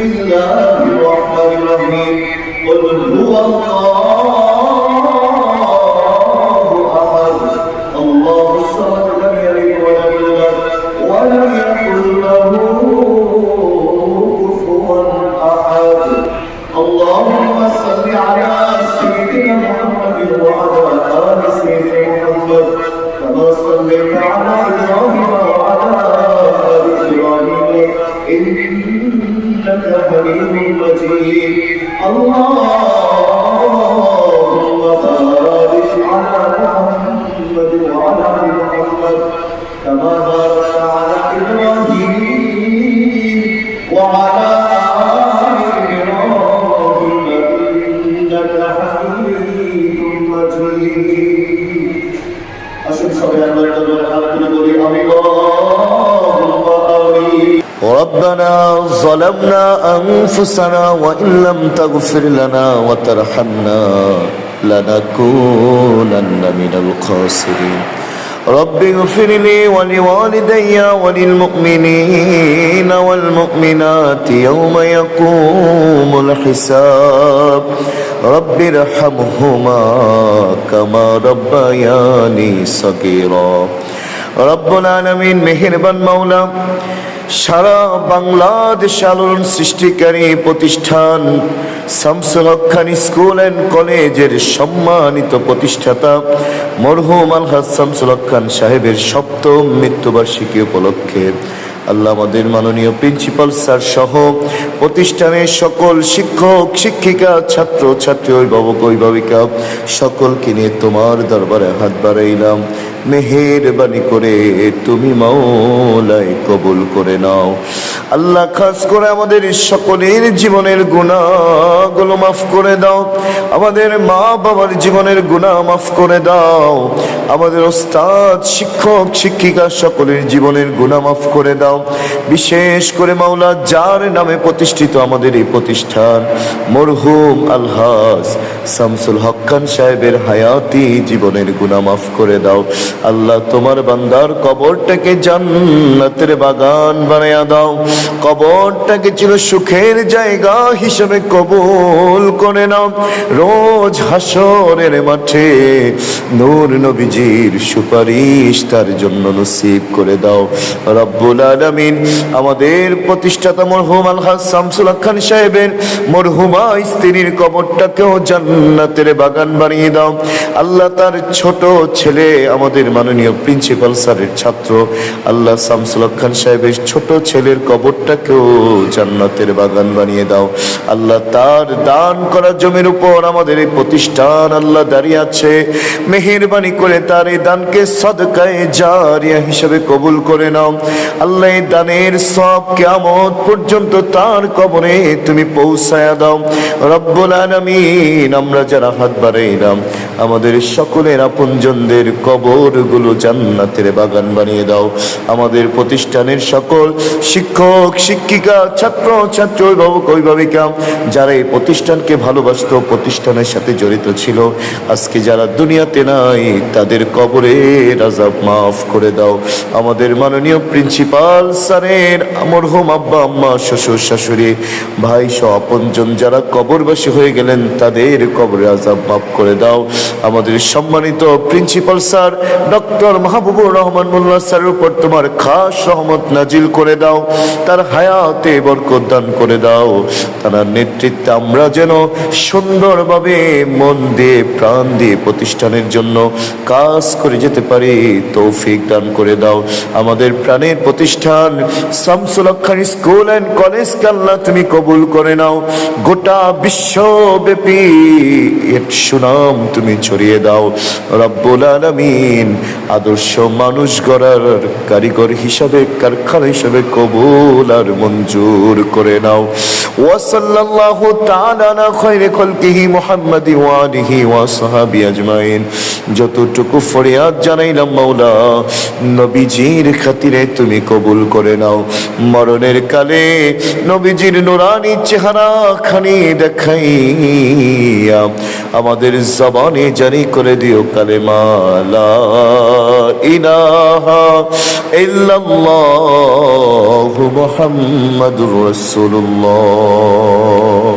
بسم الله قل هو الله أحد. الله الصمد لم يلد ولم يولد ولم يكن له كفوا أحد. اللهم صل على سيدنا محمد وعلى آل سيدنا محمد. كما صليت على إبراهيم وعلى آل إبراهيم إنك حليم مجيد اللهم بارك على محمد وعلى آل محمد كما باركت على إبراهيم وعلى آل إبراهيم إنك حميد مجيد أشهد أن لا إله إلا الله ربنا ظلمنا أنفسنا وإن لم تغفر لنا وترحمنا لنكونن من الخاسرين. رب اغفر لي ولوالدي وللمؤمنين والمؤمنات يوم يقوم الحساب. رب ارحمهما كما ربياني صغيرا. রব্বুল আলমিন মেহেরবান মাওলা, সারা বাংলাদেশ আলোড়ন সৃষ্টিকারী প্রতিষ্ঠান শামসুল হক স্কুল অ্যান্ড কলেজের সম্মানিত প্রতিষ্ঠাতা মরহুম আলহাজ শামসুল হক খান সাহেবের সপ্তম মৃত্যুবার্ষিকী উপলক্ষে আল্লাহ আমাদের মাননীয় প্রিন্সিপাল স্যার সহ প্রতিষ্ঠানের সকল শিক্ষক, শিক্ষিকা, ছাত্র, ছাত্রী, অভিভাবক, অভিভাবিকা সকলকে নিয়ে তোমার দরবারে হাত বাড়াইলাম। মেহেরবানি করে তুমি মাওলায় কবুল করে নাও। আল্লাহ খাস করে আমাদের সকলের জীবনের গুণাগুলো মাফ করে দাও। আমাদের মা বাবার জীবনের গুণা মাফ করে দাও। আমাদের ওস্তাদ, শিক্ষক, শিক্ষিকা সকলের জীবনের গুণা মাফ করে দাও। বিশেষ করে মাওলা, যার নামে প্রতিষ্ঠিত আমাদের এই প্রতিষ্ঠান, মরহুম আলহাজ শামসুল হক্কান সাহেবের হায়াতি জীবনের গুণা মাফ করে দাও। আল্লাহ তোমার বান্দার কবরটাকে জান্নাতের বাগান বানায়া দাও। কবরটাকে চির সুখের জায়গা হিসেবে কবুল করে নাও। রোজ হাসরের মাঠে নূর নবীজির সুপারিশ তার জন্য নসিব করে দাও। রব্বুল আলামিন আমাদের প্রতিষ্ঠাতা মরহুম আলহাজ শামসুল খান সাহেবের মরহুমা স্ত্রীর কবরটাকেও জান্নাতের বাগান বানিয়ে দাও। আল্লাহ তার ছোট ছেলে আমাদের মাননীয় প্রিন্সিপাল স্যারের ছাত্র আল্লাহ শামসুল খান সাহেবের ছোট ছেলের কবরটাকেও জান্নাতের বাগান বানিয়ে দাও। আল্লাহ তার দান করা জমির উপর আমাদের এই প্রতিষ্ঠান আল্লাহ দাঁড়িয়ে আছে। মেহেরবানি করে তার এই দানকে সদকায় জারিয়া হিসেবে কবুল করে নাও। আল্লাহ এই দানের সব কেমন পর্যন্ত তার কবরে তুমি পৌঁছায়া দাও। রব্বুল আলামিন, আমরা যারা হাত বাড়াইলাম, আমাদের সকলের আপনজনদের কবরগুলো জান্নাতের বাগান বানিয়ে দাও। আমাদের প্রতিষ্ঠানের সকল শিক্ষক, শিক্ষিকা, ছাত্র ছাত্র, অভিভাবক, অভিভাবিকা, যারা এই প্রতিষ্ঠানকে ভালোবাসতো, প্রতিষ্ঠানের সাথে জড়িত ছিল, আজকে যারা দুনিয়াতে নাই, তাদের কবরে রাজাব মাফ করে দাও। আমাদের মাননীয় প্রিন্সিপাল স্যারের মরহুম আব্বা, আম্মা, শ্বশুর, শাশুড়ি, ভাই সহ আপনজন যারা কবরবাসী হয়ে গেলেন, তাদের কবরে আজাব মাফ করে দাও। আমাদের সম্মানিত principal sir doctor Mahbubur Rahman Molla স্যারের উপর তোমার খাস রহমত নাজিল করে দাও, তার হায়াতে বরকত দান করে দাও, তার নেতৃত্বে আমরা যেন সুন্দরভাবে মন দিয়ে, প্রাণ দিয়ে প্রতিষ্ঠানের জন্য কাজ করে যেতে পারি, তৌফিক দান করে দাও। আমাদের প্রাণের প্রতিষ্ঠান Shamsul Khan school and college আল্লাহ তুমি কবুল করে নাও। গোটা বিশ্বব্যাপী সুনাম তুমি ছড়িয়ে দাও। রব্বুল আলামিন আদর্শ মানুষ গড়ার কারিগর হিসাবে কারখানা হিসাবে কবুল আর মঞ্জুর করে নাও। তাআলা আলা খায়রি খালকিহি মুহাম্মাদি ওয়া আলিহি ওয়া সাহাবি আজমাইন। যতটুকু ফরিয়াদ জানাইলাম মাওলা, নবীজির খাতিরে তুমি কবুল করে নাও। মরণের কালে নবীজির নুরানি চেহারা খানি দেখাইয়া আমাদের জবানে জারি করে দিও কালে মালা ইলাহা ইল্লাল্লাহু। محمد رسول الله.